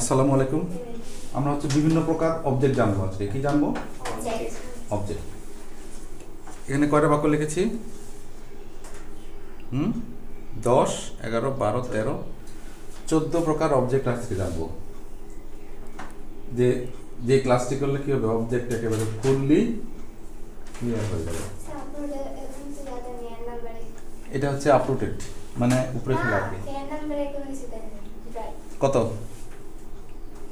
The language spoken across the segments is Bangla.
আসসালামু আলাইকুম। আমরা হচ্ছে বিভিন্ন প্রকার অবজেক্ট জানব আজকে। কি জানব? অবজেক্ট এখানে কয়টা বাক্য লিখেছি? হুম? দশ এগারো বারো তেরো চোদ্দ প্রকার অবজেক্ট আজকে জানব। যে যে ক্লাসটি করলে কি হবে? অবজেক্ট একেবারে ফুললি ক্লিয়ার হয়ে যাবে। এটা হচ্ছে আপলোডেড মানে উপরে ফেলা আর কত?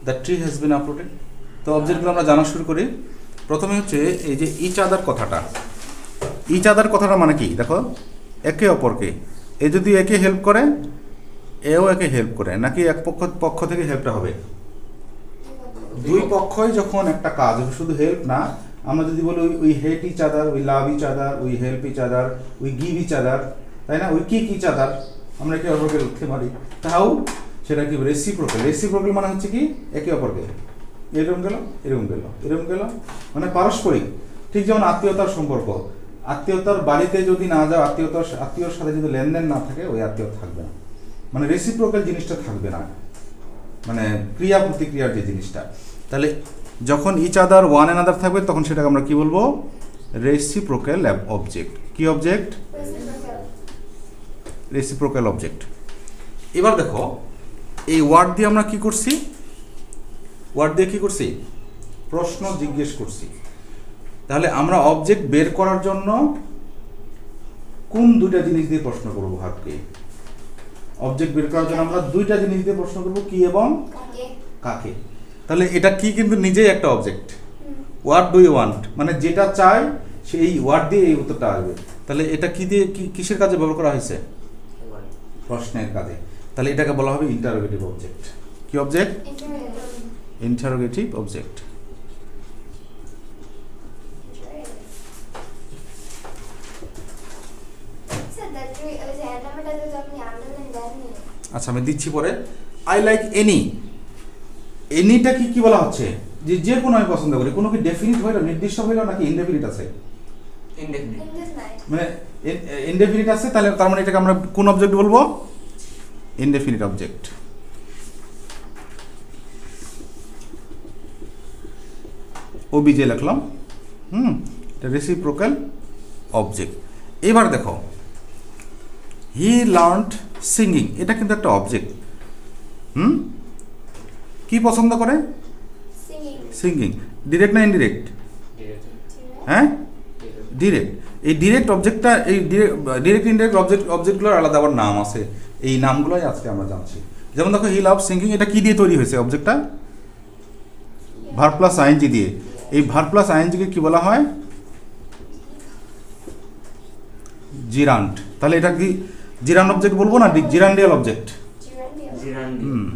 The tree has been uploaded তো অবজেক্টগুলো আমরা জানা শুরু করি। প্রথমে হচ্ছে এই যে ইচ আদার কথাটা। ইচ আদার কথাটা মানে কি? দেখো, একে অপরকে। এ যদি একে হেল্প করে, এও একে হেল্প করে, নাকি এক পক্ষ পক্ষ থেকে হেল্পটা হবে? দুই পক্ষই যখন একটা কাজ শুধু হেল্প না, আমরা যদি বলি we hate each other we love each other we help each other we give each other তাই না? উই কিক ইচ আদার আমরা একে অপরকে লিখতে পারি। তাও সেটা কি রেসিপ্রোকেল রেসিপ্রোকেল মানে হচ্ছে কি? একে অপরকে। এরকম গেল এরকম গেল এরকম গেল। মানে পারস্পরিক। ঠিক যেমন আত্মীয়তার সম্পর্ক। আত্মীয়তার বাড়িতে যদি না যাও আত্মীয়তার আত্মীয়র সাথে যদি লেনদেন না থাকে ওই আত্মীয় থাকবে না। মানে রেসিপ্রোকেল জিনিসটা থাকবে না। মানে ক্রিয়া প্রতিক্রিয়ার যে জিনিসটা। তাহলে যখন ইচ আদার ওয়ান অ্যান আদার থাকবে তখন সেটাকে আমরা কি বলব? রেসিপ্রোকেল অবজেক্ট কি অবজেক্ট রেসিপ্রোকেল অবজেক্ট এবার দেখো এই ওয়ার্ড দিয়ে আমরা কি করছি? ওয়ার্ড দিয়ে কি করছি? প্রশ্ন জিজ্ঞেস করছি। তাহলে আমরা অবজেক্ট বের করার জন্য কোন দুইটা জিনিস দিয়ে প্রশ্ন করব ভাবকে অবজেক্ট বের করার জন্য আমরা দুইটা জিনিস দিয়ে প্রশ্ন করব কি এবং কাকে? তাহলে এটা কি কিন্তু নিজেই একটা object what do you want মানে যেটা চাই সেই ওয়ার্ড দিয়ে এই উত্তরটা আসবে। তাহলে এটা কি দিয়ে কি কিসের কাজে ব্যবহার করা হয়েছে? প্রশ্নের কাজে। তাহলে এটাকে বলা হবে ইন্টারোগেটিভ অবজেক্ট কি অবজেক্ট ইন্টারোগেটিভ অবজেক্ট আচ্ছা আমি দিচ্ছি পরে। আই লাইক এনি এনিটা কি কি বলা হচ্ছে? যে যে কোনো আমি পছন্দ করি। কোনো কি ডেফিনিট হইল নির্দিষ্ট হইল নাকি ইনডেফিনিট আছে? ইনডেফিনিট মানে ইনডেফিনিট আছে তাহলে তার মানে এটাকে আমরা কোন অবজেক্ট বলব? ইনডেফিনিট অবজেক্ট ওবিজে লিখলাম হুম রেসিপ্রোকাল অবজেক্ট এবার দেখো হি লার্নড সিঙ্গিং এটা কিন্তু একটা অবজেক্ট হুম? কি পছন্দ করে? সিঙ্গিং ডিরেক্ট না ইনডিরেক্ট হ্যাঁ? ডিরেক্ট এই ডিরেক্ট অবজেক্টটা এই ডিরেক্ট ইনডিরেক্ট অবজেক্ট অবজেক্টগুলোর আলাদা আবার নাম আছে। এই নামগুলোই আজকে আমরা জানছি। যেমন দেখো হি লাভ সিঙ্গিং এটা কি দিয়ে তৈরি হয়েছে অবজেক্টটা ভার প্লাস আইএনজি দিয়ে। এই ভার প্লাস আইএনজিকে কি বলা হয়? জিরান্ট তাহলে এটা কি জিরান অবজেক্ট বলব না জিরান্ডিয়াল অবজেক্ট জিরান্ডি হুম।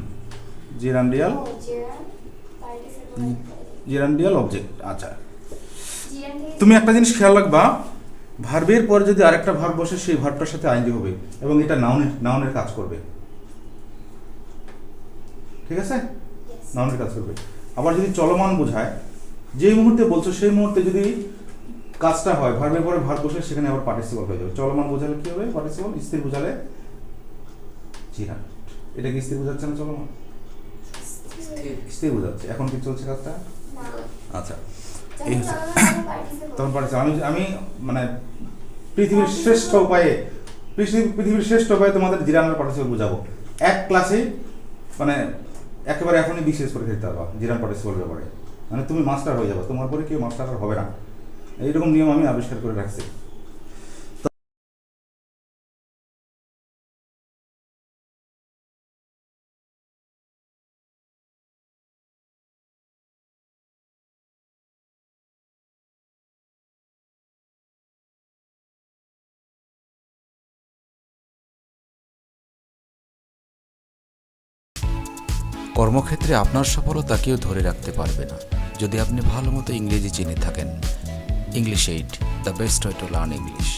জিরান্ডিয়াল জিরান্ডিয়াল অবজেক্ট আচ্ছা। তুমি একটা জিনিস খেয়াল রাখবা ভার্বের পরে যদি আরেকটা ভার্ব বসে সেই ভার্বটার সাথে আইনজি হবে এবং এটা নাউনের নাউনের কাজ করবে। ঠিক আছে? নাউনের কাজ করবে। আবার যদি চলমান বোঝায় যেই মুহূর্তে বলছো সেই মুহূর্তে যদি কাজটা হয় ভার্বের পরে ভার্ব বসে সেখানে আবার পার্টিসিপল হয়ে যাবে। চলমান বোঝালে কি হবে? পার্টিসিপল স্থির বোঝালে জিরা এটা কি স্থির বোঝাচ্ছে না চলমান? স্থির। বোঝাচ্ছে। এখন কি চলছে কাজটা? আচ্ছা। এই হচ্ছে তখন পারছে আমি আমি মানে পৃথিবীর শ্রেষ্ঠ উপায়ে পৃথিবীর শ্রেষ্ঠ উপায়ে তোমাদের জিরানের পার্টিসিপেল বোঝাবো। এক ক্লাসে মানে একেবারে এখনই বিশেষ করে খেতে পারবা জিরান পার্টিসিপেল ব্যাপারে। মানে তুমি মাস্টার হয়ে যাব, তোমার পরে কেউ মাস্টার হবে না। এইরকম নিয়ম আমি আবিষ্কার করে রাখছি। কর্মক্ষেত্রে আপনার সফলতা কেউ ধরে রাখতে পারবে না। যদি আপনি ভালো মতো ইংরেজি চিনে থাকেন English aid the best way to learn English